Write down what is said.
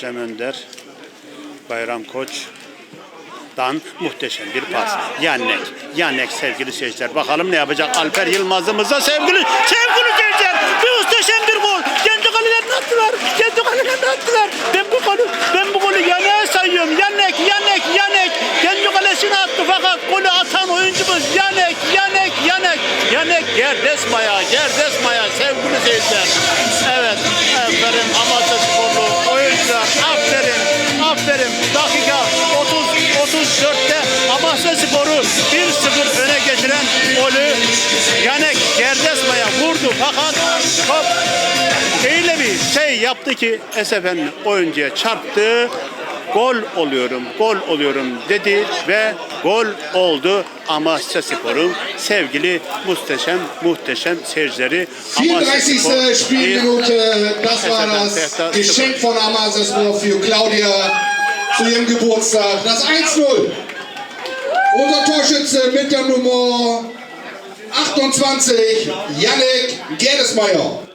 Cem Önder, Bayram Koç, Dan muhteşem bir pas. Yannek, Yannek sevgili seyirciler. Bakalım ne yapacak Alper Yılmaz'ımıza sevgili sevgili seyirciler. Bir muhteşem bir gol. Kendi kalelerini attılar. Kendi kalelerini attılar. Ben bu golü ben bu golü Yanek'e sayıyorum. Yannek, Yannek, Yannek. Kendi kalesine attı fakat golü atan oyuncumuz Yanek, Yanek, Yanek. Yanek Gerdes Maya, Gerdes Maya sevgili seyirciler. Evet, aferin. Dakika 30 34'te Amasya Sporu 1-0 öne geçiren golü Yanek Gerdesma'ya vurdu fakat top öyle bir şey yaptı ki SF'nin oyuncuya çarptı. Gol oluyorum, gol oluyorum dedi ve gol oldu Amasya Spor'un sevgili muhteşem muhteşem seyircileri. Amasya 34. Spor bir- Spielminute, das war das Geschenk von Amasespor für Claudia zu ihrem Geburtstag. Das 1-0. Unser Torschütze mit der Nummer 28, Yannick Gerdesmeier.